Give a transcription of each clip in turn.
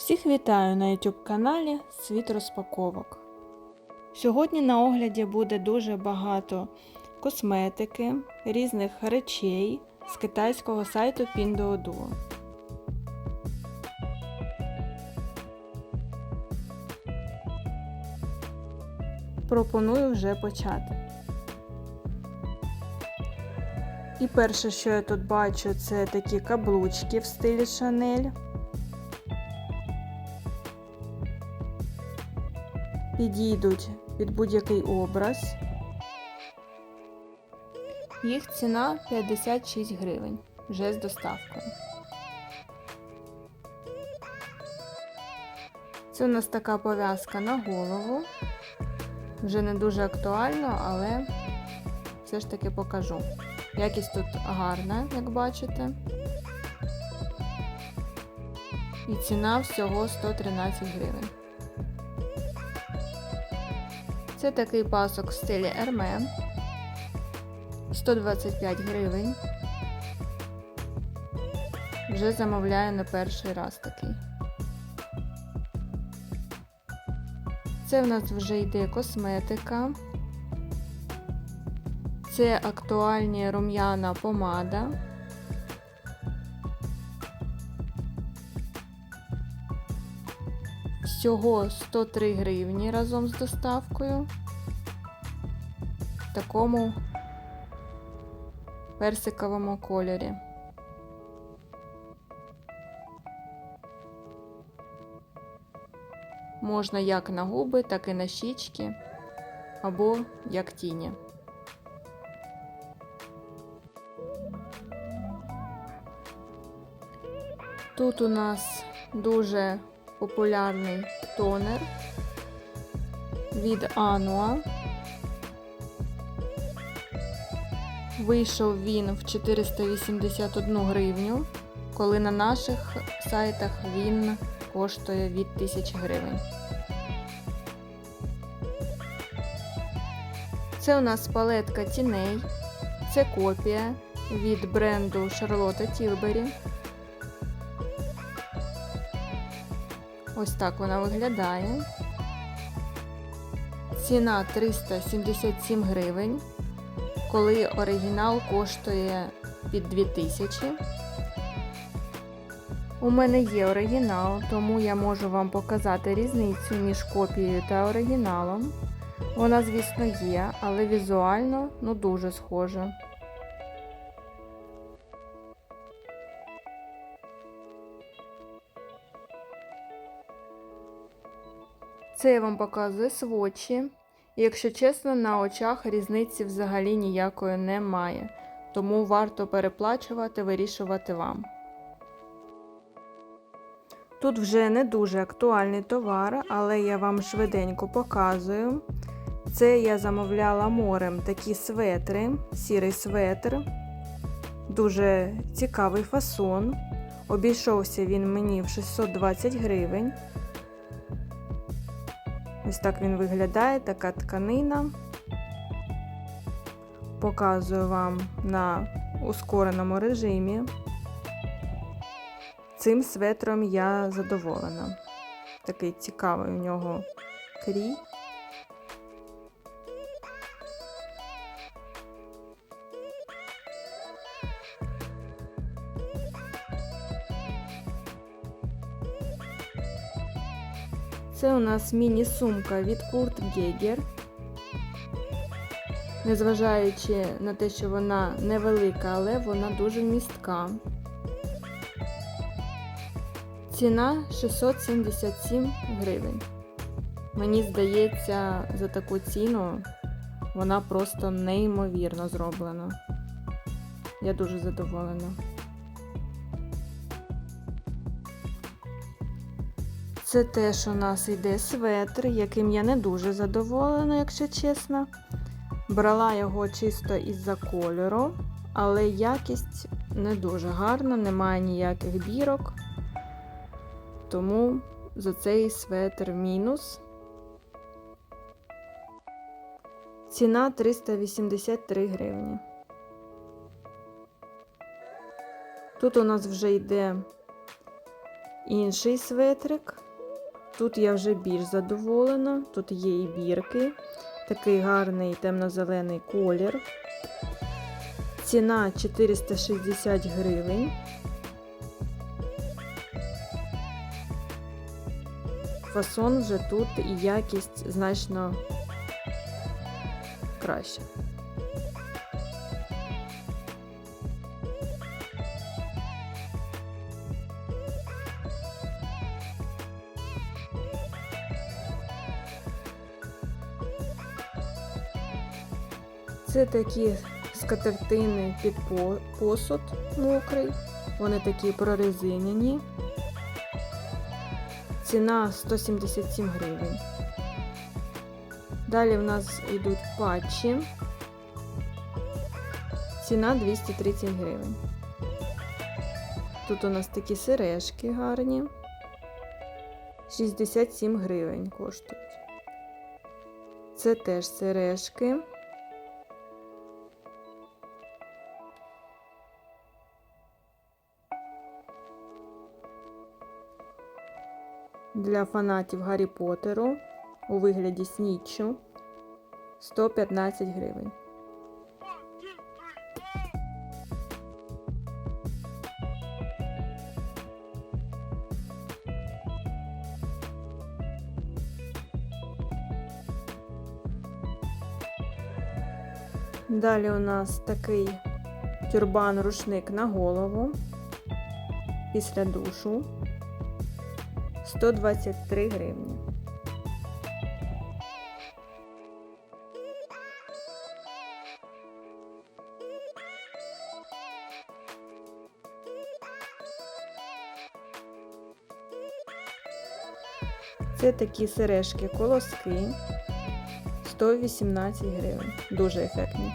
Всіх вітаю на YouTube каналі Світ розпаковок. Сьогодні на огляді буде дуже багато косметики, різних речей з китайського сайту Pinduoduo. Пропоную вже почати. І перше, що я тут бачу, це такі каблучки в стилі Шанель. Підійдуть під будь-який образ. Їх ціна 56 гривень вже з доставкою. Це у нас така пов'язка на голову. Вже не дуже актуально, але все ж таки покажу. Якість тут гарна, як бачите. І ціна всього 113 гривень. Це такий пасок в стилі Ерме. 125 гривень. Вже замовляю на перший раз такий. Це в нас вже йде косметика. Це актуальні рум'яна помада. Всього 103 гривні разом з доставкою. В такому персиковому кольорі. Можна як на губи, так і на щічки, або як тіні. Тут у нас дуже популярний тонер від Anua. Вийшов він в 481 гривню, коли на наших сайтах він коштує від 1000 гривень. Це у нас палетка тіней. Це копія від бренду Charlotte Tilbury. Ось так вона виглядає. Ціна 377 гривень, коли оригінал коштує під 2000. У мене є оригінал, тому я можу вам показати різницю між копією та оригіналом. Вона, звісно, є, але візуально ну дуже схожа. Це я вам показую свочі. Якщо чесно, на очах різниці взагалі ніякої немає. Тому варто переплачувати, вирішувати вам. Тут вже не дуже актуальний товар, але я вам швиденько показую. Це я замовляла морем такі светри, сірий светр. Дуже цікавий фасон. Обійшовся він мені в 620 гривень. Ось так він виглядає, така тканина. Показую вам на ускореному режимі. Цим светром я задоволена. Такий цікавий у нього крій. Це у нас міні-сумка від Kurt Geiger. Незважаючи на те, що вона невелика, але вона дуже містка. Ціна 677 гривень. Мені здається, за таку ціну вона просто неймовірно зроблена. Я дуже задоволена. Це теж у нас йде светр, яким я не дуже задоволена, якщо чесно. Брала його чисто із-за кольору, але якість не дуже гарна, немає ніяких бірок. Тому за цей светр мінус. Ціна 383 гривні. Тут у нас вже йде інший светрик. Тут я вже більш задоволена. Тут є і бірки, такий гарний темно-зелений колір. Ціна 460 гривень. Фасон вже тут і якість значно краща. Це такі скатертини під посуд мокрий. Вони такі прорезинені. Ціна 177 гривень. Далі в нас йдуть патчі. Ціна 230 гривень. Тут у нас такі сережки гарні. 67 гривень коштують. Це теж сережки. Для фанатів Гаррі Поттеру у вигляді сніччу 115 гривень. Далі у нас такий тюрбан-рушник на голову після душу 123 гривні. Це такі сережки колоски 118 гривень. Дуже ефектні.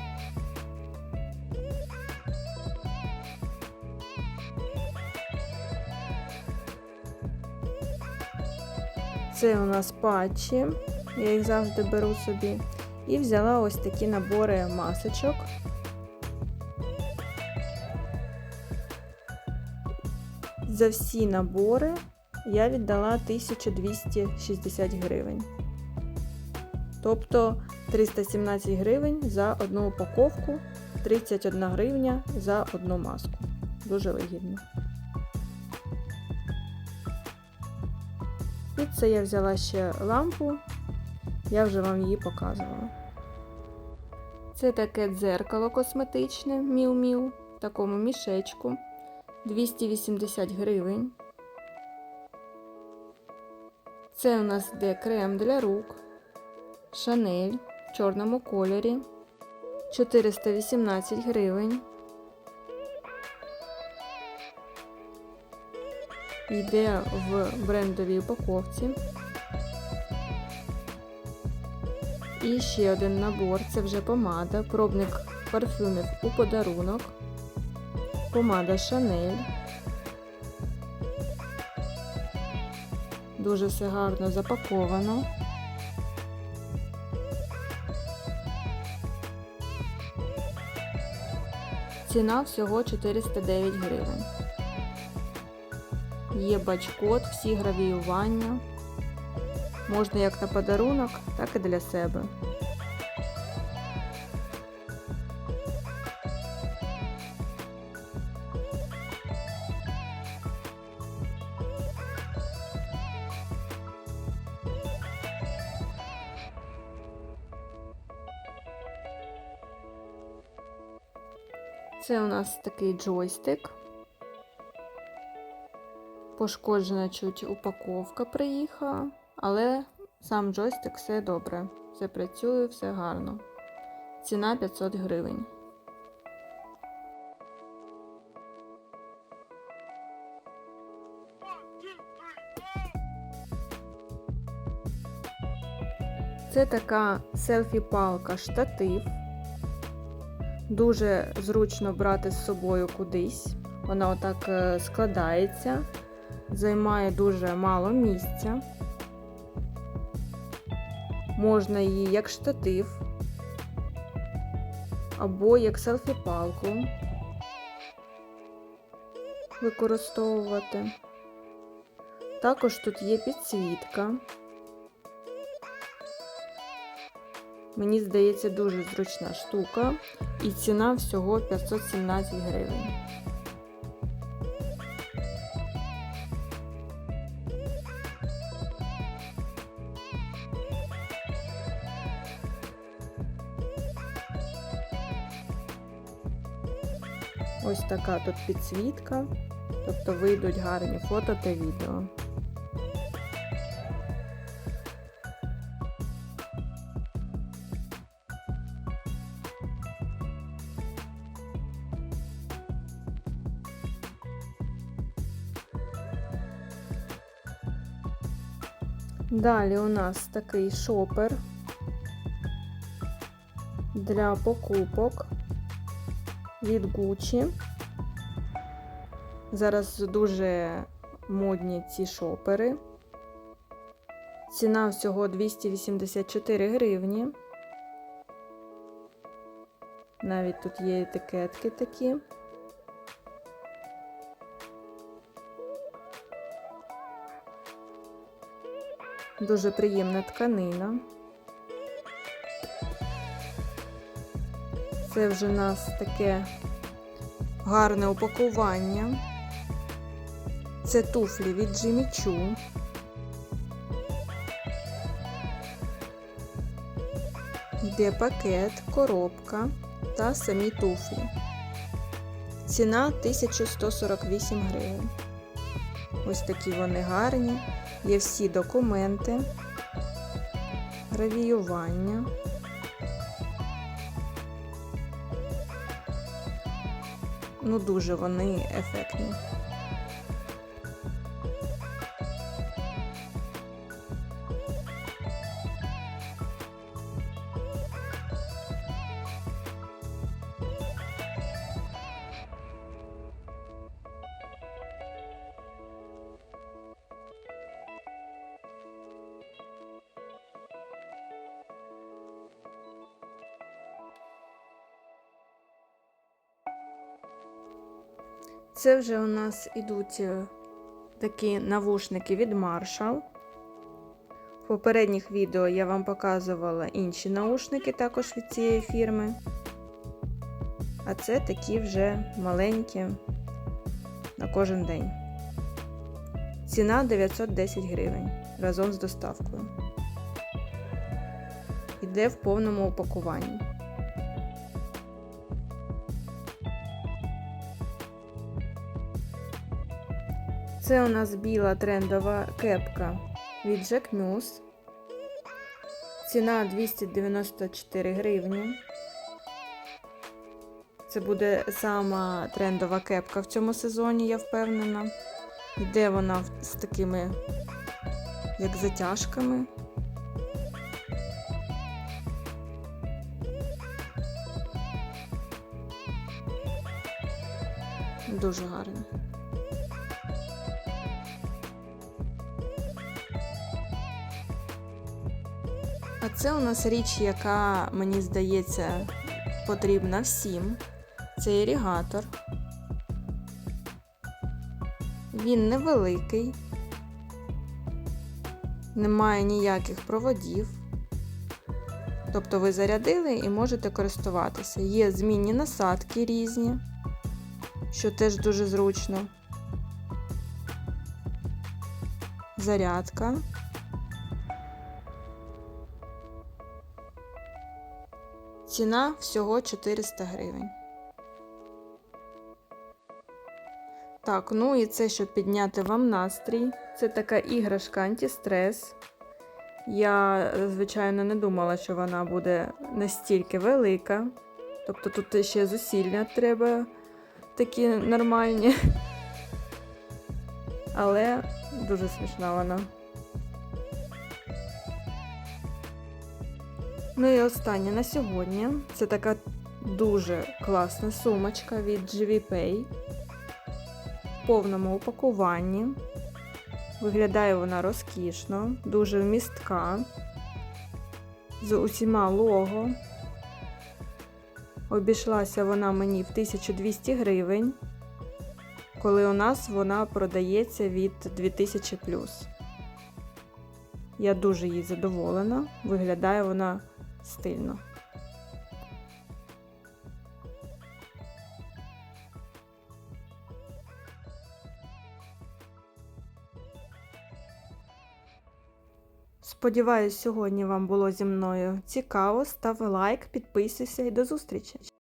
Це у нас патчі, я їх завжди беру собі. І взяла ось такі набори масочок. За всі набори я віддала 1260 гривень. Тобто 317 гривень за одну упаковку, 31 гривня за одну маску. Дуже вигідно. І це я взяла ще лампу, я вже вам її показувала. Це таке дзеркало косметичне Міу-Міу в такому мішечку 280 гривень. Це у нас йде крем для рук Шанель в чорному кольорі 418 гривень. Йде в брендовій упаковці. І ще один набор це вже помада, пробник парфюмів у подарунок. Помада Шанель. Дуже все гарно запаковано. Ціна всього 409 гривень. Є бачкод, всі гравіювання. Можна як на подарунок, так і для себе. Це у нас такий джойстик. Пошкоджена чуть упаковка приїхала, але сам джойстик все добре. Все працює, все гарно. Ціна 500 гривень. Це така селфі-палка штатив. Дуже зручно брати з собою кудись. Вона отак е, складається, займає дуже мало місця. Можна її як штатив або як селфі-палку використовувати. Також тут є підсвітка. Мені здається, дуже зручна штука, і ціна всього 517 гривень. Така тут підсвітка, тобто вийдуть гарні фото та відео. Далі у нас такий шопер для покупок від Gucci. Зараз дуже модні ці шопери. Ціна всього 284 гривні. Навіть тут є етикетки такі. Дуже приємна тканина. Це вже у нас таке гарне упакування. Це туфлі від Jimmy Choo. Йде пакет, коробка та самі туфлі. Ціна 1148 гривень. Ось такі вони гарні. Є всі документи, гравіювання. Ну, дуже вони ефектні. Це вже у нас ідуть е, такі навушники від Marshall. В попередніх відео я вам показувала інші наушники також від цієї фірми. А це такі вже маленькі на кожен день. Ціна 910 гривень разом з доставкою. Іде в повному упакуванні. Це у нас біла трендова кепка від Jack Muse. Ціна 294 гривні. Це буде сама трендова кепка в цьому сезоні, я впевнена. Йде вона з такими, як затяжками. Дуже гарно. А це у нас річ, яка, мені здається, потрібна всім. Це ірігатор. Він невеликий, немає ніяких проводів. Тобто ви зарядили і можете користуватися. Є змінні насадки різні, що теж дуже зручно. Зарядка. Ціна всього 400 гривень. Так, ну і це, щоб підняти вам настрій. Це така іграшка антистрес. Я, звичайно, не думала, що вона буде настільки велика. Тобто тут ще зусилля треба такі нормальні. Але дуже смішна вона. Ну і останнє на сьогодні. Це така дуже класна сумочка від GVPay в повному упакуванні. Виглядає вона розкішно, дуже вмістка, з усіма лого. Обійшлася вона мені в 1200 гривень. коли у нас вона продається від 2000 Я дуже їй задоволена, виглядає вона стильно. Сподіваюсь, сьогодні вам було зі мною цікаво. Став лайк, підписуйся і до зустрічі!